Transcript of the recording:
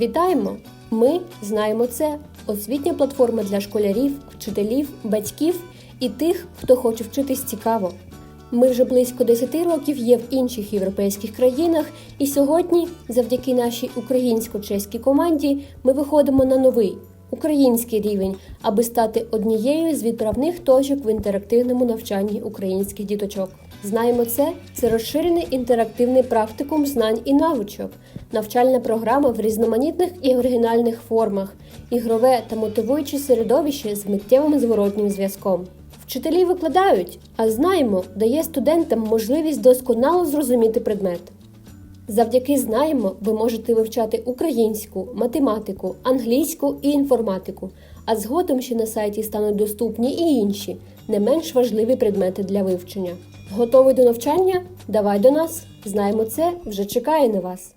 Вітаємо! Ми знаємо це. Освітня платформа для школярів, вчителів, батьків і тих, хто хоче вчитись цікаво. Ми вже близько 10 років є в інших європейських країнах, і сьогодні, завдяки нашій українсько-чеській команді, ми виходимо на новий український рівень, аби стати однією з відправних точок в інтерактивному навчанні українських діточок. Знаємо це це розширений інтерактивний практикум знань і навичок, навчальна програма в різноманітних і оригінальних формах, ігрове та мотивуюче середовище з миттєвим зворотнім зв'язком. Вчителі викладають, а знаємо, дає студентам можливість досконало зрозуміти предмет. Завдяки знаємо, ви можете вивчати українську, математику, англійську і інформатику, а згодом ще на сайті стануть доступні і інші, не менш важливі предмети для вивчення. Готовий до навчання? Давай до нас! Знаємо це вже чекає на вас.